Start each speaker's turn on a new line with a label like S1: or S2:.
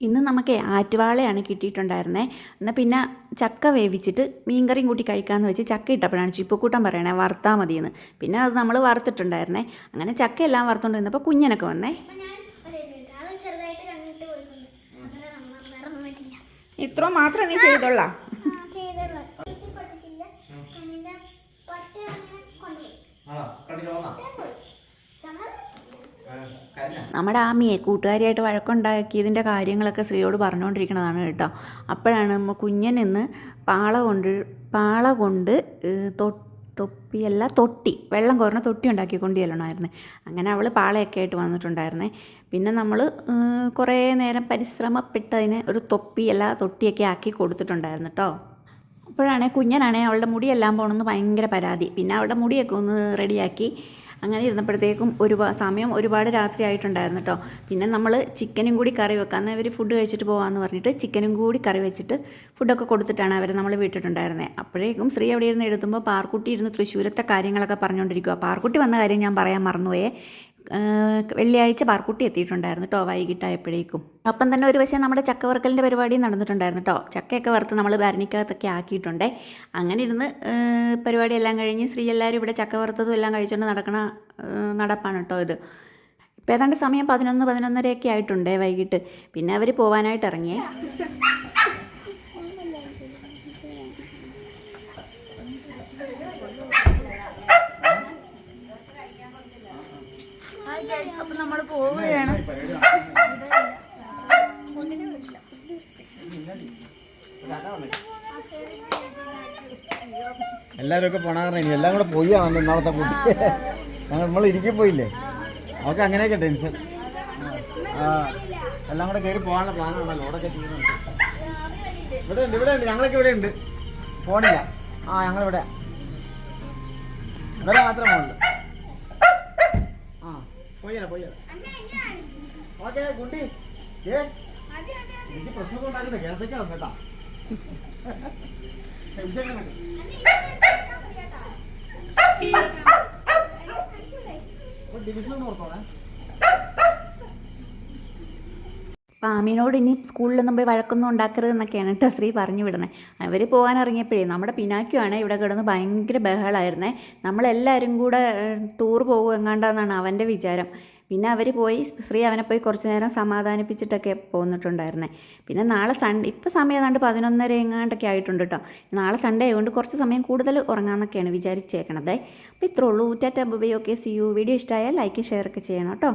S1: ഇന്ന് നമുക്ക് ആറ്റുവാളയാണ് കിട്ടിയിട്ടുണ്ടായിരുന്നത് എന്നാൽ പിന്നെ ചക്ക വേവിച്ചിട്ട് മീൻകറിയും കൂട്ടി കഴിക്കാമെന്ന് വെച്ച് ചക്ക ഇട്ടപ്പോഴാണ് ചിപ്പക്കൂട്ടം പറയണേ വറുത്താൽ മതിയെന്ന്. പിന്നെ അത് നമ്മൾ വറുത്തിട്ടുണ്ടായിരുന്നേ. അങ്ങനെ ചക്ക എല്ലാം വറുത്തുകൊണ്ട് വന്നപ്പോൾ കുഞ്ഞനൊക്കെ വന്നേ.
S2: ഇത്ര മാത്രം നീ ചെയ്തോളാം.
S1: നമ്മുടെ ആമിയെ കൂട്ടുകാരിയായിട്ട് വഴക്കുണ്ടാക്കിയതിന്റെ കാര്യങ്ങളൊക്കെ സ്ത്രീയോട് പറഞ്ഞുകൊണ്ടിരിക്കുന്നതാണ് കേട്ടോ. അപ്പോഴാണ് കുഞ്ഞൻ ഇന്ന് പാള കൊണ്ട് പാള കൊണ്ട് തൊപ്പിയല്ല തൊട്ടി വെള്ളം കോരണ തൊട്ടി ഉണ്ടാക്കിക്കൊണ്ട് ചെല്ലണമായിരുന്നു അങ്ങനെ അവൾ പാളയൊക്കെ ആയിട്ട് വന്നിട്ടുണ്ടായിരുന്നേ. പിന്നെ നമ്മൾ കുറേ നേരം പരിശ്രമപ്പെട്ടതിന് ഒരു തൊപ്പിയല്ല തൊട്ടിയൊക്കെ ആക്കി കൊടുത്തിട്ടുണ്ടായിരുന്നു കേട്ടോ. അപ്പോഴാണേ കുഞ്ഞനാണേ അവളുടെ മുടിയെല്ലാം പോകണമെന്ന് ഭയങ്കര പരാതി. പിന്നെ അവളുടെ മുടിയൊക്കെ ഒന്ന് റെഡിയാക്കി അങ്ങനെ ഇരുന്നപ്പോഴത്തേക്കും ഒരു സമയം ഒരുപാട് രാത്രി ആയിട്ടുണ്ടായിരുന്നു കേട്ടോ പിന്നെ നമ്മൾ ചിക്കനും കൂടി കറി വെക്കാം. എന്നാൽ ഇവർ ഫുഡ് കഴിച്ചിട്ട് പോകാമെന്ന് പറഞ്ഞിട്ട് ചിക്കനും കൂടി കറി വെച്ചിട്ട് ഫുഡൊക്കെ കൊടുത്തിട്ടാണ് അവർ നമ്മൾ വിട്ടിട്ടുണ്ടായിരുന്നത് അപ്പോഴേക്കും ശ്രീ അവിടെ ഇരുന്ന് എഴുതുമ്പോൾ പാർക്കുട്ടി ഇരുന്ന് തൃശ്ശൂരത്തെ കാര്യങ്ങളൊക്കെ പറഞ്ഞുകൊണ്ടിരിക്കുക പാർക്കുട്ടി വന്ന കാര്യം ഞാൻ പറയാൻ മറന്നുപോയേ. വെള്ളിയാഴ്ച പാർക്കുട്ടി എത്തിയിട്ടുണ്ടായിരുന്നു കേട്ടോ വൈകിട്ടായപ്പോഴേക്കും. അപ്പം തന്നെ ഒരു പക്ഷേ നമ്മുടെ ചക്ക വറുക്കലിന്റെ പരിപാടി നടന്നിട്ടുണ്ടായിരുന്നു കേട്ടോ ചക്കയൊക്കെ വറുത്ത് നമ്മൾ ഭരണിക്കകത്തൊക്കെ ആക്കിയിട്ടുണ്ടേ. അങ്ങനെ ഇരുന്ന് പരിപാടി എല്ലാം കഴിഞ്ഞ് സ്ത്രീ എല്ലാവരും ഇവിടെ ചക്ക വറുത്തതും എല്ലാം കഴിച്ചുകൊണ്ട് നടക്കണ നടപ്പാണ് കേട്ടോ ഇത്. ഇപ്പോൾ ഏതാണ്ട് സമയം പതിനൊന്ന് പതിനൊന്നരയൊക്കെ ആയിട്ടുണ്ടേ വൈകിട്ട്. പിന്നെ അവർ പോകാനായിട്ട് ഇറങ്ങിയേ.
S2: അപ്പൊ നമ്മൾ പോവുകയാണ്.
S3: എല്ലാരും ഒക്കെ പോണാറേ ഇനി എല്ലാം കൂടെ പോയി ആണല്ലോ ഇന്നാളത്തെ കൂട്ടി നമ്മൾ ഇരിക്കും പോയില്ലേ? അവർക്ക് അങ്ങനെയൊക്കെ ടെൻഷൻ എല്ലാം കൂടെ കയറി പോകാനുള്ള പ്ലാനാണല്ലോ ലോഡൊക്കെ ചെയ്യുന്നുണ്ട്. ഇവിടെ ഉണ്ട് ഇവിടെ ഉണ്ട്. ഞങ്ങളൊക്കെ ഇവിടെ ഉണ്ട്. പോണില്ല. ആ ഞങ്ങളിവിടെ. ഇവരെ മാത്രമേ പോകുള്ളൂ ആ പോയല്ല പോയല്ല ഓക്കെ കുട്ടി ഏ എനിക്ക് പ്രശ്നം ഉണ്ടാക്കണ്ട. കേസൊക്കെ കേട്ടാ. ഉച്ചയ്ക്ക് ഡിവിഷൻ ഓർത്തോളേ
S1: അപ്പോൾ ആമീനോട് ഇനി സ്കൂളിലൊന്നും പോയി വഴക്കൊന്നും ഉണ്ടാക്കരുത് എന്നൊക്കെയാണ് കേട്ടോ ശ്രീ പറഞ്ഞു വിടണേ അവർ പോകാനിറങ്ങിയപ്പോഴേ നമ്മുടെ പിനാക്കുവാണ് ഇവിടെ കിടന്ന് ഭയങ്കര ബഹളമായിരുന്നേ നമ്മളെല്ലാവരും കൂടെ ടൂർ പോകും എങ്ങാണ്ടാന്നാണ് അവന്റെ വിചാരം. പിന്നെ അവർ പോയി ശ്രീ അവനെ പോയി കുറച്ച് നേരം സമാധാനിപ്പിച്ചിട്ടൊക്കെ പോന്നിട്ടുണ്ടായിരുന്നേ. പിന്നെ നാളെ സൺഡേ ഇപ്പോൾ സമയം ഏതാണ്ട് പതിനൊന്നര എങ്ങാണ്ടൊക്കെ ആയിട്ടുണ്ട് കേട്ടോ. നാളെ സൺഡേ ആയതുകൊണ്ട് കുറച്ച് സമയം കൂടുതൽ ഉറങ്ങാമെന്നൊക്കെയാണ് വിചാരിച്ചേക്കണത്. അപ്പോൾ ഇത്രേ ഉള്ളൂ. Tata bye okay see you. Video ഇഷ്ടമായാൽ ലൈക്ക് ഷെയർ ഒക്കെ ചെയ്യണം കേട്ടോ.